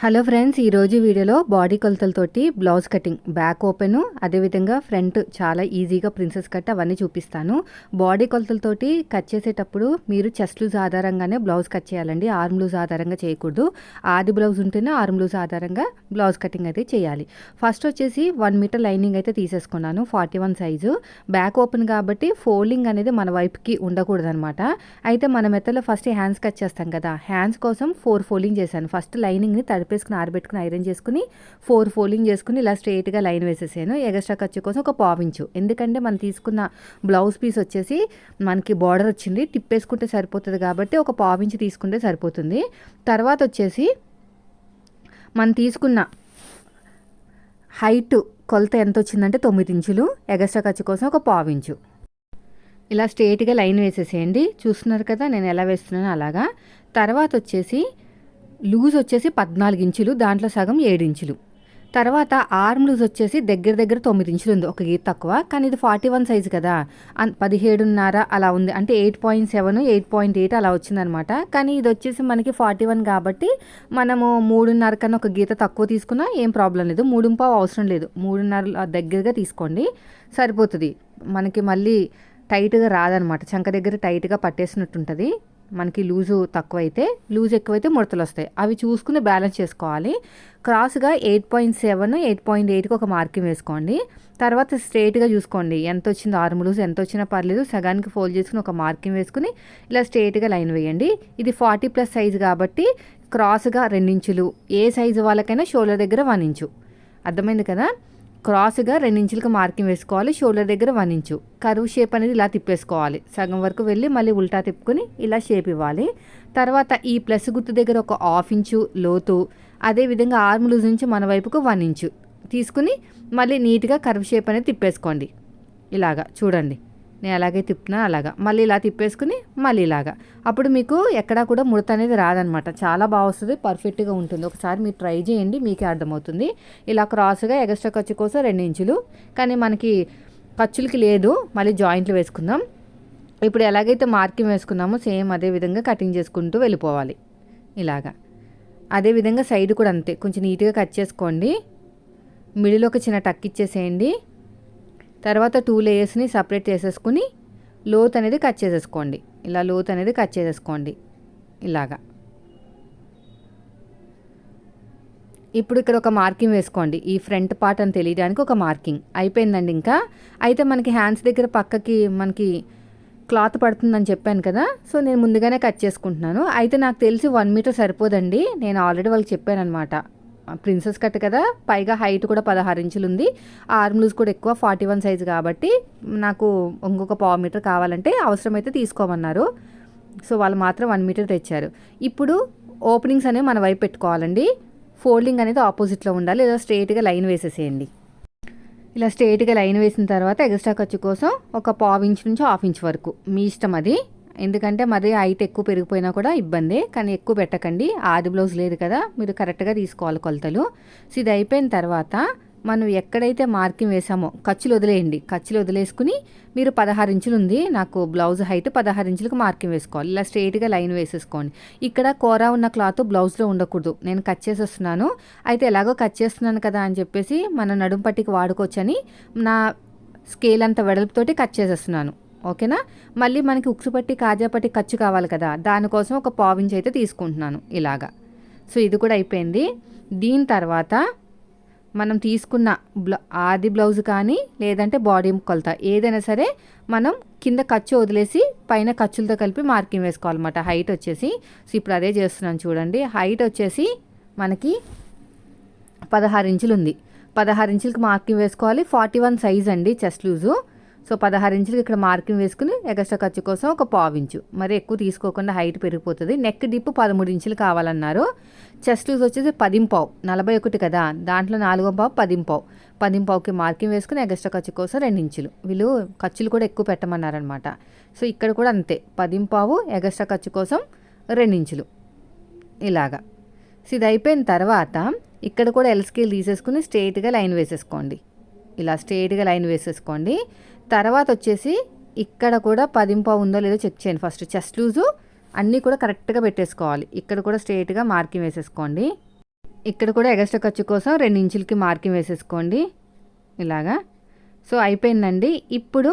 Hello friends ఈరోజు వీడియోలో body కొలతలతోటి బ్లౌజ్ కటింగ్. బ్యాక్ ఓపెన్ అదేవిధంగా ఫ్రంట్ చాలా ఈజీగా ప్రిన్సెస్ కట్ అవన్నీ చూపిస్తాను. బాడీ కొలతలతోటి కట్ చేసేటప్పుడు మీరు చెస్ట్ లూజ్ ఆధారంగానే బ్లౌజ్ కట్ చేయాలండి. ఆర్మ్ లూజ్ ఆధారంగా చేయకూడదు. ఆది బ్లౌజ్ ఉంటేనే ఆర్మ్ లూజ్ ఆధారంగా బ్లౌజ్ కటింగ్ అయితే చేయాలి. ఫస్ట్ వచ్చేసి వన్ మీటర్ లైనింగ్ అయితే తీసేసుకున్నాను forty one size. Back open కాబట్టి ఫోల్డింగ్ అనేది మన వైపుకి ఉండకూడదు అనమాట అయితే మన మెత్తలో ఫస్ట్ హ్యాండ్స్ కట్ చేస్తాం కదా హ్యాండ్స్ కోసం ఫోర్ ఫోల్డింగ్ చేశాను. ఫస్ట్ లైనింగ్ని కలిపేసుకుని ఆరబెట్టుకుని ఐరన్ చేసుకుని ఫోర్ ఫోల్డింగ్ చేసుకుని ఇలా స్ట్రైట్గా లైన్ వేసేసాను ఎగస్ట్రా ఖర్చు కోసం ఒక పావించు ఎందుకంటే మనం తీసుకున్న బ్లౌజ్ పీస్ వచ్చేసి మనకి బార్డర్ వచ్చింది. తిప్పేసుకుంటే సరిపోతుంది కాబట్టి ఒక పావించి తీసుకుంటే సరిపోతుంది. తర్వాత వచ్చేసి మనం తీసుకున్న హైట్ కొలత ఎంత వచ్చిందంటే తొమ్మిది ఇంచులు. ఎగస్ట్రా ఖర్చు కోసం ఒక పావించు ఇలా స్ట్రేట్గా లైన్ వేసేసేయండి. చూస్తున్నారు కదా నేను ఎలా వేస్తున్నానో అలాగా. తర్వాత వచ్చేసి లూజ్ వచ్చేసి పద్నాలుగు ఇంచులు దాంట్లో సగం ఏడు ఇంచులు. తర్వాత ఆర్మ్ లూజ్ వచ్చేసి దగ్గర దగ్గర తొమ్మిది ఇంచులు ఉంది. ఒక గీత తక్కువ కానీ ఇది ఫార్టీ వన్ సైజు కదా. పదిహేడున్నర అలా ఉంది. అంటే eight point seven eight point eight అలా వచ్చిందనమాట. కానీ ఇది వచ్చేసి మనకి ఫార్టీ వన్ కాబట్టి మనము మూడున్నర కన్నా ఒక గీత తక్కువ తీసుకున్నా ఏం ప్రాబ్లం లేదు. మూడు పావు అవసరం లేదు. మూడున్నర దగ్గరగా తీసుకోండి. సరిపోతుంది. మనకి మళ్ళీ టైట్గా రాదనమాట. చంక దగ్గర టైట్గా పట్టేసినట్టు ఉంటుంది మనకి లూజు తక్కువైతే లూజ్ ఎక్కువైతే ముడతలు వస్తాయి. అవి చూసుకుని బ్యాలెన్స్ చేసుకోవాలి. క్రాస్గా eight point seven eight point ఎయిట్కి ఒక మార్కింగ్ వేసుకోండి. తర్వాత స్ట్రేట్గా చూసుకోండి. ఎంత వచ్చిందో ఆర్మ్ లూజ్ ఎంత వచ్చినా పర్లేదు. సగానికి ఫోల్డ్ చేసుకుని ఒక మార్కింగ్ వేసుకుని ఇలా స్ట్రేట్గా లైన్ వేయండి. ఇది ఫార్టీ ప్లస్ సైజు కాబట్టి క్రాస్గా రెండించులు. ఏ సైజు వాళ్ళకైనా షోల్డర్ దగ్గర వన్ ఇంచు. అర్థమైంది కదా? క్రాస్గా రెండించులకు మార్కింగ్ వేసుకోవాలి షోల్డర్ దగ్గర వన్ ఇంచు. కరువు షేప్ అనేది ఇలా తిప్పేసుకోవాలి. సగం వరకు వెళ్ళి మళ్ళీ ఉల్టా తిప్పుకొని ఇలా షేప్ ఇవ్వాలి. తర్వాత ఈ ప్లస్ గుర్తు దగ్గర ఒక హాఫ్ ఇంచు లోతు అదేవిధంగా ఆర్మ్ లూజ్ నుంచి మన వైపుకు వన్ ఇంచు. తీసుకుని మళ్ళీ నీట్గా కర్వ్ షేప్ అనేది తిప్పేసుకోండి. ఇలాగా చూడండి. నేను అలాగే తిప్పినా అలాగా. మళ్ళీ ఇలా తిప్పేసుకుని మళ్ళీ ఇలాగా. అప్పుడు మీకు ఎక్కడా కూడా ముడత అనేది రాదనమాట. చాలా బాగా వస్తుంది పర్ఫెక్ట్గా ఉంటుంది. ఒకసారి మీరు ట్రై చేయండి మీకే అర్థమవుతుంది. ఇలా క్రాస్గా ఎగస్ట్రా ఖర్చు కోసం రెండు ఇంచులు. కానీ మనకి ఖర్చులకి లేదు. మళ్ళీ జాయింట్లు వేసుకుందాం. ఇప్పుడు ఎలాగైతే మార్కింగ్ వేసుకున్నామో సేమ్ అదే విధంగా కటింగ్ చేసుకుంటూ వెళ్ళిపోవాలి. ఇలాగా. అదేవిధంగా సైడ్ కూడా అంతే. కొంచెం నీట్గా కట్ చేసుకోండి. మిడిల్ ఒక చిన్న టక్ ఇచ్చేసేయండి. తర్వాత టూ లేయర్స్ని సపరేట్ చేసేసుకుని లోత్ అనేది కట్ చేసేసుకోండి. ఇలా లోత్ అనేది కట్ చేసేసుకోండి. ఇలాగా. ఇప్పుడు ఇక్కడ ఒక మార్కింగ్ వేసుకోండి. ఈ ఫ్రంట్ పార్ట్ అని తెలియడానికి ఒక మార్కింగ్ అయిపోయిందండి ఇంకా. అయితే మనకి హ్యాండ్స్ దగ్గర పక్కకి మనకి క్లాత్ పడుతుందని చెప్పాను కదా. సో నేను ముందుగానే కట్ చేసుకుంటున్నాను. అయితే నాకు తెలిసి వన్ మీటర్ సరిపోదండి. నేను ఆల్రెడీ వాళ్ళకి చెప్పాను అనమాట ప్రిన్సెస్ కట్ కదా పైగా హైట్ కూడా పదహారు ఇంచులు ఉంది ఆర్మ్ లూజ్ కూడా ఎక్కువ ఫార్టీ వన్ సైజ్ కాబట్టి నాకు ఇంకొక పావు మీటర్ కావాలంటే అవసరమైతే తీసుకోమన్నారు. సో వాళ్ళు మాత్రం వన్ మీటర్ తెచ్చారు. ఇప్పుడు ఓపెనింగ్స్ అనేవి మన వైపు పెట్టుకోవాలండి. ఫోల్డింగ్ అనేది ఆపోజిట్లో ఉండాలి లేదా స్ట్రైట్గా లైన్ వేసేసేయండి. ఇలా స్ట్రైట్గా లైన్ వేసిన తర్వాత ఎక్స్ట్రా ఖర్చు కోసం ఒక పావు ఇంచ్ నుంచి హాఫ్ ఇంచ్ వరకు. మీ ఇష్టం అది. ఎందుకంటే మరి హైట్ ఎక్కువ పెరిగిపోయినా కూడా ఇబ్బందే కానీ ఎక్కువ పెట్టకండి. ఆది బ్లౌజ్ లేదు కదా మీరు కరెక్ట్గా తీసుకోవాలి కొలతలు. సో ఇది అయిపోయిన తర్వాత మనం ఎక్కడైతే మార్కింగ్ వేసామో ఖర్చులు వదిలేయండి. ఖర్చులు వదిలేసుకుని మీరు పదహారు ఇంచులు ఉంది నాకు బ్లౌజ్ హైట్ పదహారు ఇంచులకు మార్కింగ్ వేసుకోవాలి. ఇలా స్ట్రైట్గా లైన్ వేసేసుకోండి. ఇక్కడ కూర ఉన్న క్లాత్ బ్లౌజ్లో ఉండకూడదు. నేను కట్ చేసేస్తున్నాను. అయితే ఎలాగో కట్ చేస్తున్నాను కదా అని చెప్పేసి మన నడుం పట్టికి వాడుకోవచ్చని నా స్కేల్ అంత వెడల్పుతోటి కట్ చేసేస్తున్నాను. ఓకేనా? మళ్ళీ మనకి ఉక్సుపట్టి కాజాపట్టి ఖర్చు కావాలి కదా. దానికోసం ఒక పావించి అయితే తీసుకుంటున్నాను ఇలాగా. సో ఇది కూడా అయిపోయింది. దీని తర్వాత మనం తీసుకున్న బ్లౌ ఆది బ్లౌజ్ కానీ లేదంటే బాడీ కొలత ఏదైనా సరే మనం కింద ఖర్చు వదిలేసి పైన ఖర్చులతో కలిపి మార్కింగ్ వేసుకోవాలన్నమాట. హైట్ వచ్చేసి. సో ఇప్పుడు అదే చేస్తున్నాను చూడండి. హైట్ వచ్చేసి మనకి పదహారు ఇంచులు ఉంది. పదహారు ఇంచులకి మార్కింగ్ వేసుకోవాలి. ఫార్టీ వన్ సైజ్ అండి చెస్ట్ లూజు. సో పదహారు ఇంచులకి ఇక్కడ మార్కింగ్ వేసుకుని ఎగస్ట్రా ఖర్చు కోసం ఒక పావు ఇంచు. మరి ఎక్కువ తీసుకోకుండా హైట్ పెరిగిపోతుంది. నెక్ డిప్ పదమూడు ఇంచులు కావాలన్నారు. చెస్ట్ లూజ్ వచ్చేసి పదింపావు. నలభై ఒకటి కదా. దాంట్లో నాలుగో పావు పదింపావు. పదింపావుకి మార్కింగ్ వేసుకుని ఎగస్ట్రా ఖర్చు కోసం రెండు ఇంచులు. వీళ్ళు ఖర్చులు కూడా ఎక్కువ పెట్టమన్నారనమాట సో ఇక్కడ కూడా అంతే. పదింపావు ఎగస్ట్రా ఖర్చు కోసం రెండించులు ఇలాగా. సో ఇది అయిపోయిన తర్వాత ఇక్కడ కూడా ఎల్ స్కేల్ తీసేసుకుని స్ట్రైట్గా లైన్ వేసేసుకోండి. ఇలా స్ట్రైట్గా లైన్ వేసేసుకోండి. తర్వాత వచ్చేసి ఇక్కడ కూడా పదింప ఉందో లేదో చెక్ చేయండి ఫస్ట్. చెస్ట్ లూజు అన్నీ కూడా కరెక్ట్గా పెట్టేసుకోవాలి. ఇక్కడ కూడా స్ట్రైట్గా మార్కింగ్ వేసేసుకోండి. ఇక్కడ కూడా ఎగస్ట్రా ఖర్చు కోసం రెండు ఇంచులకి మార్కింగ్ వేసేసుకోండి. ఇలాగా. సో అయిపోయిందండి. ఇప్పుడు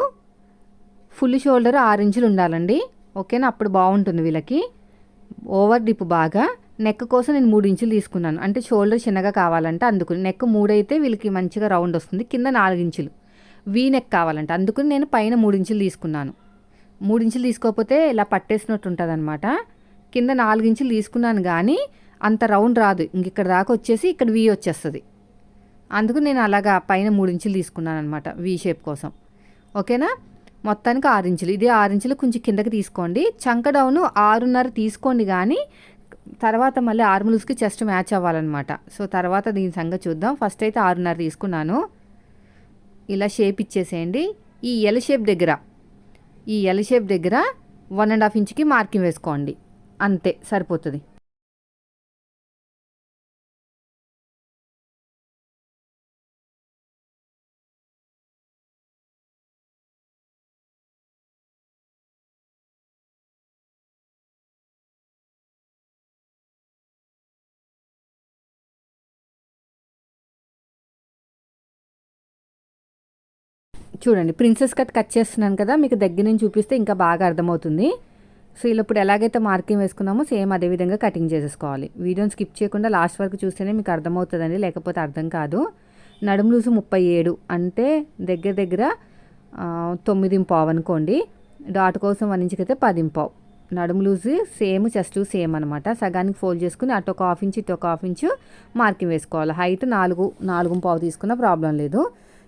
ఫుల్ షోల్డర్ ఆరు ఇంచులు ఉండాలండి. ఓకేనా? అప్పుడు బాగుంటుంది వీళ్ళకి. ఓవర్ డిప్ బాగా. నెక్ కోసం నేను మూడు ఇంచులు తీసుకున్నాను. అంటే షోల్డర్ చిన్నగా కావాలంటే అందుకు. నెక్ మూడైతే వీళ్ళకి మంచిగా రౌండ్ వస్తుంది. కింద నాలుగు ఇంచులు. వీనెక్ నెక్ అందుకని నేను పైన మూడు ఇంచులు తీసుకున్నాను. మూడు ఇంచులు తీసుకోకపోతే ఇలా పట్టేసినట్టు ఉంటుంది అనమాట కింద నాలుగు ఇంచులు తీసుకున్నాను కానీ అంత రౌండ్ రాదు. ఇంక ఇక్కడ దాకా వచ్చేసి ఇక్కడ వీ వచ్చేస్తుంది. అందుకు నేను అలాగా పైన మూడు ఇంచులు తీసుకున్నాను అనమాట వీ షేప్ కోసం. ఓకేనా? మొత్తానికి ఆరు ఇంచులు. ఇది ఆరు ఇంచులు కొంచెం కిందకి తీసుకోండి. చంక డౌన్ ఆరున్నర తీసుకోండి కానీ తర్వాత మళ్ళీ ఆర్ములస్కి చెస్ట్ మ్యాచ్ అవ్వాలన్నమాట. సో తర్వాత దీని సంగతి చూద్దాం. ఫస్ట్ అయితే ఆరున్నర తీసుకున్నాను. ఇలా షేప్ ఇచ్చేసేయండి. ఈ ఎల్ షేప్ దగ్గర ఈ ఎల్ షేప్ దగ్గర వన్ అండ్ హాఫ్ ఇంచ్కి మార్కింగ్ వేసుకోండి. అంతే సరిపోతుంది. చూడండి ప్రిన్సెస్ కట్ కట్ చేస్తున్నాను కదా మీకు దగ్గర నుంచి చూపిస్తే ఇంకా బాగా అర్థమవుతుంది. సో ఇలా ఇప్పుడు ఎలాగైతే మార్కింగ్ వేసుకున్నామో సేమ్ అదే విధంగా కటింగ్ చేసేసుకోవాలి. వీడియోని స్కిప్ చేయకుండా లాస్ట్ వరకు చూస్తేనే మీకు అర్థమవుతుందండి లేకపోతే అర్థం కాదు. నడుము లూసు ముప్పై ఏడు అంటే దగ్గర దగ్గర తొమ్మిది పావు అనుకోండి. డాట్ కోసం వన్ ఇంచుకి అయితే పది పావు నడుము లూజు సేమ్ చెస్ట్ సేమ్ అనమాట సగానికి ఫోల్డ్ చేసుకుని అటు ఒక హాఫ్ ఇంచ్ ఇటు ఒక హాఫ్ ఇంచు మార్కింగ్ వేసుకోవాలి. హైట్ నాలుగు నాలుగు పావు తీసుకున్న ప్రాబ్లం లేదు.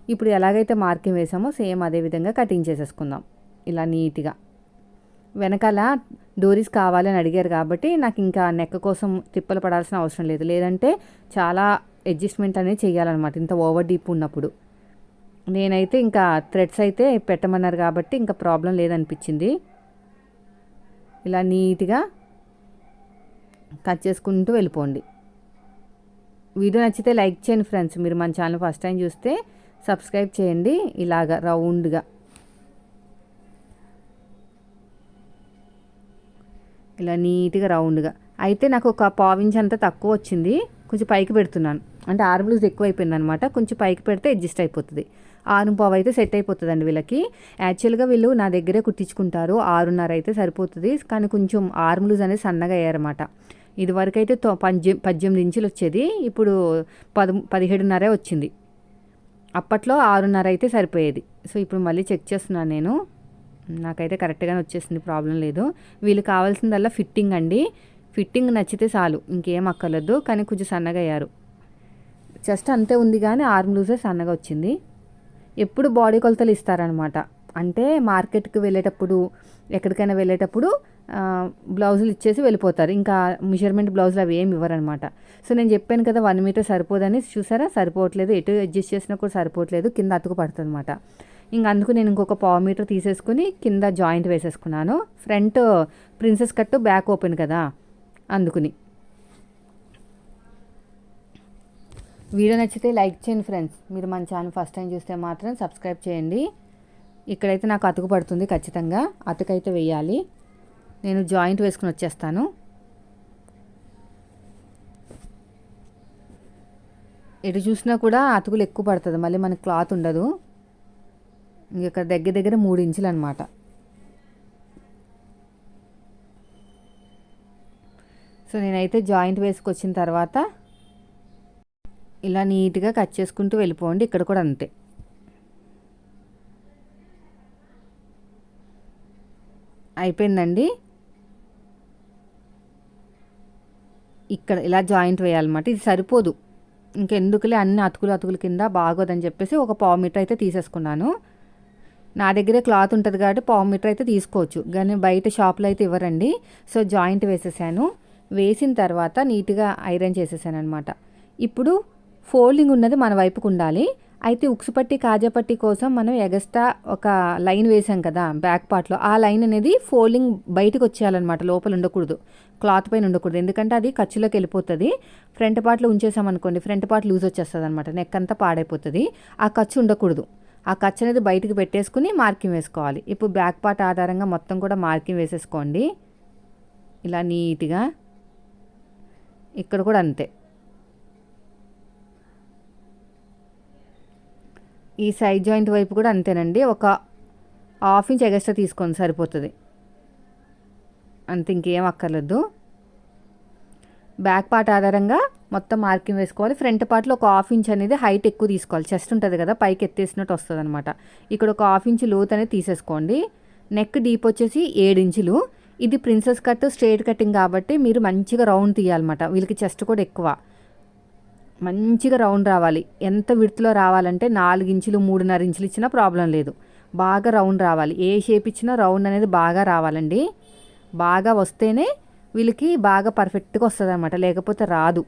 ఇప్పుడు ఎలాగైతే మార్కింగ్ వేసామో సేమ్ అదే విధంగా కటింగ్ చేసేసుకుందాం. ఇలా నీట్గా. వెనకాల డోరీస్ కావాలని అడిగారు కాబట్టి నాకు ఇంకా నెక్క కోసం తిప్పలు పడాల్సిన అవసరం లేదు. లేదంటే చాలా అడ్జస్ట్మెంట్ అనేది చేయాలన్నమాట ఇంత ఓవర్ డీప్ ఉన్నప్పుడు. నేనైతే ఇంకా థ్రెడ్స్ అయితే పెట్టమన్నారు కాబట్టి ఇంకా ప్రాబ్లం లేదనిపించింది. ఇలా నీట్గా కట్ చేసుకుంటూ వెళ్ళిపోండి. వీడియో నచ్చితే లైక్ చేయండి ఫ్రెండ్స్. మీరు మన ఛానల్ ఫస్ట్ టైం చూస్తే సబ్స్క్రైబ్ చేయండి. ఇలాగ రౌండ్గా. ఇలా నీట్గా రౌండ్గా. అయితే నాకు ఒక పావించ్ అంతా తక్కువ వచ్చింది. కొంచెం పైకి పెడుతున్నాను. అంటే ఆరు బ్లూజ్ ఎక్కువ అయిపోయింది అనమాట కొంచెం పైకి పెడితే అడ్జస్ట్ అయిపోతుంది. ఆరు పావు అయితే సెట్ అయిపోతుందండి వీళ్ళకి. యాక్చువల్గా వీళ్ళు నా దగ్గరే కుట్టించుకుంటారు. ఆరున్నర అయితే సరిపోతుంది. కానీ కొంచెం ఆరు బ్లూజ్ అనేది సన్నగా అయ్యారన్నమాట ఇదివరకు అయితే పద్దె పద్దెనిమిది ఇంచులు వచ్చేది ఇప్పుడు పద పదిహేడున్నరే వచ్చింది. అప్పట్లో ఆరున్నర అయితే సరిపోయేది. సో ఇప్పుడు మళ్ళీ చెక్ చేస్తున్నాను నేను. నాకైతే కరెక్ట్గానే వచ్చేసింది ప్రాబ్లం లేదు. వీళ్ళు కావాల్సిందల్లా ఫిట్టింగ్ అండి. ఫిట్టింగ్ నచ్చితే చాలు ఇంకేం అక్కర్లేదు. కానీ కొంచెం సన్నగా అయ్యారు. జస్ట్ అంతే ఉంది కానీ ఆర్మ్ లూజే సన్నగా వచ్చింది. ఎప్పుడు బాడీ కొలతలు ఇస్తారనమాట అంటే మార్కెట్కి వెళ్ళేటప్పుడు ఎక్కడికైనా వెళ్ళేటప్పుడు బ్లౌజులు ఇచ్చేసి వెళ్ళిపోతారు. ఇంకా మెజర్మెంట్ బ్లౌజులు అవి ఏమి ఇవ్వరనమాట సో నేను చెప్పాను కదా వన్ మీటర్ సరిపోదని. చూసారా? సరిపోవట్లేదు. ఎటు అడ్జస్ట్ చేసినా కూడా సరిపోవట్లేదు. కింద అతుకు పడుతుంది అనమాట ఇంక అందుకు నేను ఇంకొక పావు మీటర్ తీసేసుకుని కింద జాయింట్ వేసేసుకున్నాను. Front princess cut back open కదా? అందుకుని. వీడియో నచ్చితే లైక్ చేయండి ఫ్రెండ్స్. మీరు మన ఛానల్ ఫస్ట్ టైం చూస్తే మాత్రం సబ్స్క్రైబ్ చేయండి. ఇక్కడైతే నాకు అతుకు పడుతుంది ఖచ్చితంగా. అతుకైతే వేయాలి. నేను జాయింట్ వేసుకుని వచ్చేస్తాను. ఎటు చూసినా కూడా అతుకులు ఎక్కువ పడుతుంది. మళ్ళీ మనకి క్లాత్ ఉండదు. ఇక్కడ దగ్గర దగ్గర మూడు ఇంచులు అనమాట సో నేనైతే జాయింట్ వేసుకొచ్చిన తర్వాత ఇలా నీట్గా కట్ చేసుకుంటూ వెళ్ళిపోండి. ఇక్కడ కూడా అంతే. అయిపోయిందండి. ఇక్కడ ఇలా జాయింట్ వేయాలన్నమాట. ఇది సరిపోదు. ఇంకెందుకులే అన్ని అతుకులు అతుకుల కింద బాగోదని చెప్పేసి ఒక పావు మీటర్ అయితే తీసేసుకున్నాను. నా దగ్గరే క్లాత్ ఉంటుంది కాబట్టి పావు మీటర్ అయితే తీసుకోవచ్చు. కానీ బయట షాప్లో అయితే ఇవ్వరండి. సో జాయింట్ వేసేసాను. వేసిన తర్వాత నీట్గా ఐరన్ చేసేసాను అనమాట ఇప్పుడు ఫోల్డింగ్ ఉన్నది మన వైపుకు ఉండాలి. అయితే ఉక్సుపట్టి కాజాపట్టి కోసం మనం ఎగస్ట్రా ఒక లైన్ వేసాం కదా బ్యాక్ పార్ట్లో. ఆ లైన్ అనేది ఫోల్డింగ్ బయటకు వచ్చేయాలన్నమాట లోపల ఉండకూడదు. క్లాత్ పైన ఉండకూడదు. ఎందుకంటే అది ఖర్చులోకి వెళ్ళిపోతుంది. ఫ్రంట్ పార్ట్లో ఉంచేసామనుకోండి ఫ్రంట్ పార్ట్ లూజ్ వచ్చేస్తుంది అనమాట నెక్ అంతా పాడైపోతుంది. ఆ ఖర్చు ఉండకూడదు. ఆ ఖర్చు అనేది బయటకు పెట్టేసుకుని మార్కింగ్ వేసుకోవాలి. ఇప్పుడు బ్యాక్ పార్ట్ ఆధారంగా మొత్తం కూడా మార్కింగ్ వేసేసుకోండి. ఇలా నీట్గా. ఇక్కడ కూడా అంతే. ఈ సైడ్ జాయింట్ వైపు కూడా అంతేనండి. ఒక హాఫ్ ఇంచ్ ఎగస్ట్రా తీసుకోండి సరిపోతుంది. అంత ఇంకేం అక్కర్లేదు. బ్యాక్ పార్ట్ ఆధారంగా మొత్తం మార్కింగ్ వేసుకోవాలి. ఫ్రంట్ పార్ట్లో ఒక హాఫ్ ఇంచ్ అనేది హైట్ ఎక్కువ తీసుకోవాలి. చెస్ట్ ఉంటుంది కదా పైకి ఎత్తేసినట్టు వస్తుంది అనమాట ఇక్కడ ఒక హాఫ్ ఇంచ్ లోత్ అనేది తీసేసుకోండి. నెక్ డీప్ వచ్చేసి ఏడు ఇంచులు. ఇది ప్రిన్సెస్ కట్ స్ట్రేట్ కటింగ్ కాబట్టి మీరు మంచిగా రౌండ్ తీయాలన్నమాట. వీళ్ళకి చెస్ట్ కూడా ఎక్కువ. మంచిగా రౌండ్ రావాలి. ఎంత విడుతులో రావాలంటే నాలుగు ఇంచులు మూడున్నర ఇంచులు ఇచ్చినా ప్రాబ్లం లేదు. బాగా రౌండ్ రావాలి. ఏ షేప్ ఇచ్చినా రౌండ్ అనేది బాగా రావాలండి. బాగా వస్తేనే వీళ్ళకి బాగా పర్ఫెక్ట్గా వస్తుంది అనమాట లేకపోతే రాదు.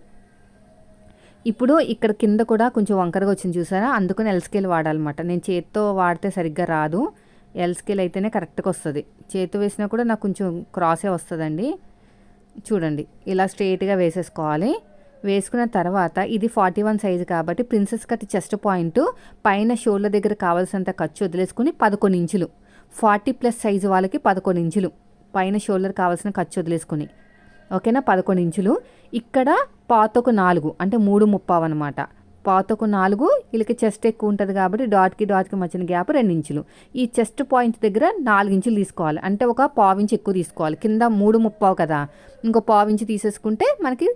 ఇప్పుడు ఇక్కడ కింద కూడా కొంచెం వంకరగా వచ్చింది చూసారా? అందుకని ఎల్స్కేల్ వాడాలన్నమాట. నేను చేత్తో వాడితే సరిగ్గా రాదు. ఎల్ స్కేల్ అయితేనే కరెక్ట్గా వస్తుంది. చేతి వేసినా కూడా నాకు కొంచెం క్రాసే వస్తుందండి. చూడండి. ఇలా స్ట్రైట్గా వేసేసుకోవాలి. వేసుకున్న తర్వాత ఇది ఫార్టీ వన్ సైజు కాబట్టి ప్రిన్సెస్ కట్ చెస్ట్ పాయింట్ పైన షోల్డర్ దగ్గర కావాల్సినంత ఖర్చు వదిలేసుకుని పదకొండు ఇంచులు. ఫార్టీ ప్లస్ సైజు వాళ్ళకి పదకొండు ఇంచులు. పైన షోల్డర్ కావాల్సిన ఖర్చు వదిలేసుకుని. ఓకేనా? పదకొండు ఇంచులు. ఇక్కడ పాతకు నాలుగు అంటే మూడు ముప్పావు అనమాట పాతకు నాలుగు వీళ్ళకి చెస్ట్ ఎక్కువ ఉంటుంది కాబట్టి డాట్కి డాట్కి మధ్యన గ్యాప్ రెండు ఇంచులు. ఈ చెస్ట్ పాయింట్ దగ్గర నాలుగు ఇంచులు తీసుకోవాలి. అంటే ఒక పావించి ఎక్కువ తీసుకోవాలి. కింద మూడు ముప్పావు కదా. ఇంకో పావించి తీసేసుకుంటే మనకి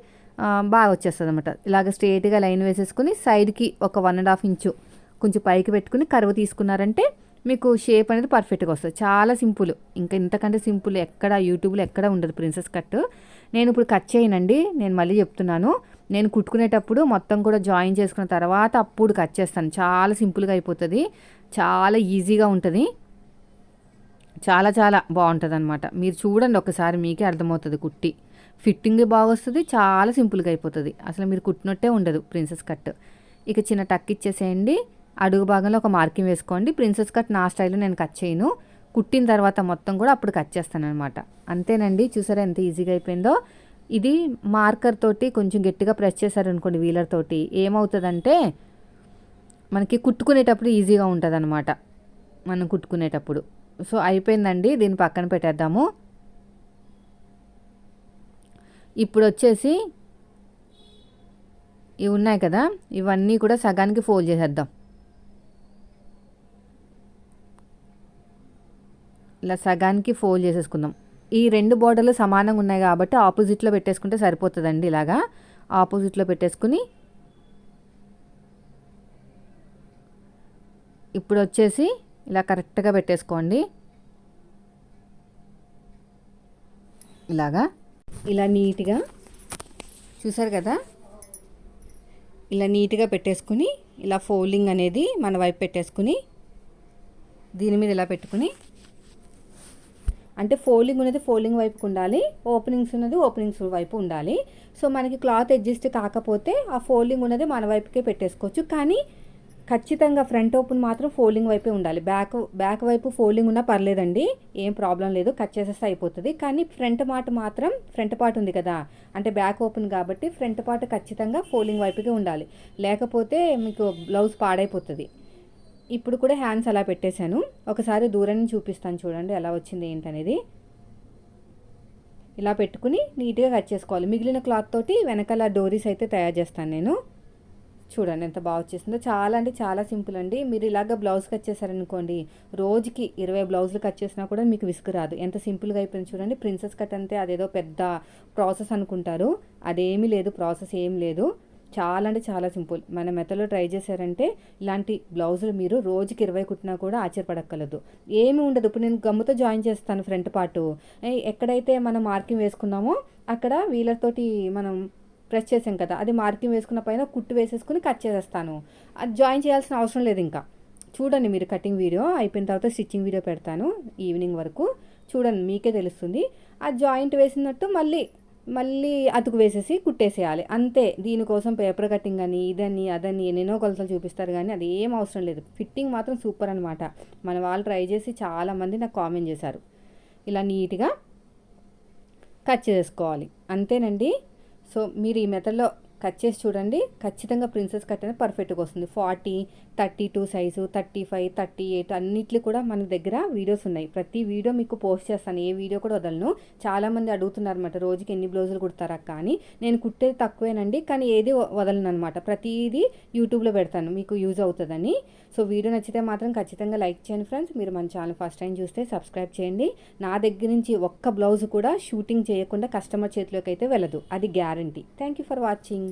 బాగా వచ్చేస్తుంది అనమాట ఇలాగ స్ట్రేట్గా లైన్ వేసేసుకుని సైడ్కి ఒక వన్ అండ్ హాఫ్ ఇంచు కొంచెం పైకి పెట్టుకుని కరువు తీసుకున్నారంటే మీకు షేప్ అనేది పర్ఫెక్ట్గా వస్తుంది. చాలా సింపుల్. ఇంకా ఇంతకంటే సింపుల్ ఎక్కడ యూట్యూబ్లో ఎక్కడ ఉండదు ప్రిన్సెస్ కట్ నేను ఇప్పుడు కట్ చేయనండి. నేను మళ్ళీ చెప్తున్నాను. నేను కుట్టుకునేటప్పుడు మొత్తం కూడా జాయిన్ చేసుకున్న తర్వాత అప్పుడు కట్ చేస్తాను. చాలా సింపుల్గా అయిపోతుంది. చాలా ఈజీగా ఉంటుంది. చాలా చాలా బాగుంటుంది అనమాట మీరు చూడండి ఒకసారి మీకే అర్థమవుతుంది కుట్టి. ఫిట్టింగ్ బాగా వస్తుంది చాలా సింపుల్గా అయిపోతుంది. అసలు మీరు కుట్టినట్టే ఉండదు ప్రిన్సెస్ కట్. ఇక చిన్న టక్ ఇచ్చేసేయండి. అడుగు భాగంలో ఒక మార్కింగ్ వేసుకోండి. ప్రిన్సెస్ కట్ నా స్టైల్లో నేను కట్ చేయను. కుట్టిన తర్వాత మొత్తం కూడా అప్పుడు కట్ చేస్తాను అనమాట అంతేనండి చూసారా ఎంత ఈజీగా అయిపోయిందో. ఇది మార్కర్ తోటి కొంచెం గట్టిగా ప్రెస్ చేశారనుకోండి వీలర్ తోటి ఏమవుతుందంటే మనకి కుట్టుకునేటప్పుడు ఈజీగా ఉంటుంది అనమాట మనం కుట్టుకునేటప్పుడు. సో అయిపోయిందండి దీన్ని పక్కన పెట్టేద్దాము. ఇప్పుడు వచ్చేసి ఇవి ఉన్నాయి కదా ఇవన్నీ కూడా సగానికి ఫోల్డ్ చేసేద్దాం. ఇలా సగానికి ఫోల్డ్ చేసేసుకుందాం. ఈ రెండు బోర్డర్లు సమానంగా ఉన్నాయి కాబట్టి ఆపోజిట్లో పెట్టేసుకుంటే సరిపోతుందండి ఇలాగా. ఆపోజిట్లో పెట్టేసుకుని ఇప్పుడు వచ్చేసి ఇలా కరెక్ట్గా పెట్టేసుకోండి. ఇలాగా. ఇలా నీట్గా. చూసారు కదా? ఇలా నీట్గా పెట్టేసుకుని ఇలా ఫోల్డింగ్ అనేది మన వైపు పెట్టేసుకుని దీని మీద ఇలా పెట్టుకుని. అంటే ఫోల్డింగ్ ఉన్నది ఫోల్డింగ్ వైపుకు ఉండాలి ఓపెనింగ్స్ ఉన్నది ఓపెనింగ్స్ వైపు ఉండాలి. సో మనకి క్లాత్ అడ్జస్ట్ కాకపోతే ఆ ఫోల్డింగ్ ఉన్నది మన వైపుకే పెట్టేసుకోవచ్చు. కానీ ఖచ్చితంగా ఫ్రంట్ ఓపెన్ మాత్రం ఫోల్డింగ్ వైపే ఉండాలి. బ్యాక్ బ్యాక్ వైపు ఫోల్డింగ్ ఉన్నా పర్లేదండి. ఏం ప్రాబ్లం లేదు. కట్ చేసేస్తే అయిపోతుంది. కానీ ఫ్రంట్ మాట మాత్రం ఫ్రంట్ పార్ట్ ఉంది కదా. అంటే బ్యాక్ ఓపెన్ కాబట్టి ఫ్రంట్ పార్ట్ ఖచ్చితంగా ఫోల్డింగ్ వైపుకే ఉండాలి. లేకపోతే మీకు బ్లౌజ్ పాడైపోతుంది. ఇప్పుడు కూడా హ్యాండ్స్ అలా పెట్టేశాను. ఒకసారి దూరం నుంచి చూపిస్తాను చూడండి ఎలా వచ్చింది ఏంటనేది. ఇలా పెట్టుకుని నీట్గా కట్ చేసుకోవాలి. మిగిలిన క్లాత్ తోటి వెనకాల డోరీస్ అయితే తయారు చేస్తాను నేను. చూడండి ఎంత బాగా వచ్చేసిందో. చాలా అంటే చాలా సింపుల్ అండి. మీరు ఇలాగ బ్లౌజ్ కట్ చేశారనుకోండి రోజుకి ఇరవై బ్లౌజులు కట్ చేసినా కూడా మీకు విసుగు రాదు. ఎంత సింపుల్గా అయిపోయింది చూడండి. ప్రిన్సెస్ కట్ అంటే అదేదో పెద్ద ప్రాసెస్ అనుకుంటారు. అదేమీ లేదు ప్రాసెస్ ఏం లేదు. చాలా అంటే చాలా సింపుల్. మన మెథడ్లో ట్రై చేశారంటే ఇలాంటి బ్లౌజులు మీరు రోజుకి ఇరవై కుట్టినా కూడా ఆశ్చర్యపడక్కలదు ఏమి ఉండదు. ఇప్పుడు నేను గమ్ముతో జాయిన్ చేస్తాను ఫ్రంట్ పార్ట్. ఎక్కడైతే మనం మార్కింగ్ వేసుకున్నామో అక్కడ వీలర్ తోటి మనం ప్రెస్ చేసాం కదా. అది మార్కింగ్ వేసుకున్న పైన కుట్టు వేసేసుకుని కట్ చేసేస్తాను. అది జాయిన్ చేయాల్సిన అవసరం లేదు ఇంకా. చూడండి మీరు కటింగ్ వీడియో అయిపోయిన తర్వాత స్టిచ్చింగ్ వీడియో పెడతాను ఈవినింగ్ వరకు. చూడండి మీకే తెలుస్తుంది. ఆ జాయింట్ వేసినట్టు మళ్ళీ మళ్ళీ అతుకు వేసేసి కుట్టేసేయాలి. అంతే దీనికోసం పేపర్ కటింగ్ అని ఇదని అదని ఎన్నెన్నో కొలతలు చూపిస్తారు కానీ అది ఏం అవసరం లేదు. ఫిట్టింగ్ మాత్రం సూపర్ అనమాట మన వాళ్ళు ట్రై చేసి చాలామంది నాకు కామెంట్ చేశారు. ఇలా నీట్గా కట్ చేసుకోవాలి. అంతేనండి. సో మీరు ఈ మెథడ్లో కట్ చేసి చూడండి. ఖచ్చితంగా ప్రిన్సెస్ కట్ అనేది పర్ఫెక్ట్గా వస్తుంది. Forty thirty two size thirty five thirty eight అన్నిట్లు కూడా మన దగ్గర వీడియోస్ ఉన్నాయి. ప్రతి వీడియో మీకు పోస్ట్ చేస్తాను. ఏ వీడియో కూడా వదలను. చాలామంది అడుగుతున్నారు అనమాట రోజుకి ఎన్ని బ్లౌజులు కుడతారా? కానీ నేను కుట్టేది తక్కువేనండి. కానీ ఏది వదలను అనమాట ప్రతిదీ యూట్యూబ్లో పెడతాను. మీకు యూజ్ అవుతుందని. సో వీడియో నచ్చితే మాత్రం ఖచ్చితంగా లైక్ చేయండి ఫ్రెండ్స్. మీరు మన ఛానల్ ఫస్ట్ టైం చూస్తే సబ్స్క్రైబ్ చేయండి. నా దగ్గర నుంచి ఒక్క బ్లౌజ్ కూడా షూటింగ్ చేయకుండా కస్టమర్ చేతిలోకి అయితే వెళ్ళదు. అది guarantee. Thank you for watching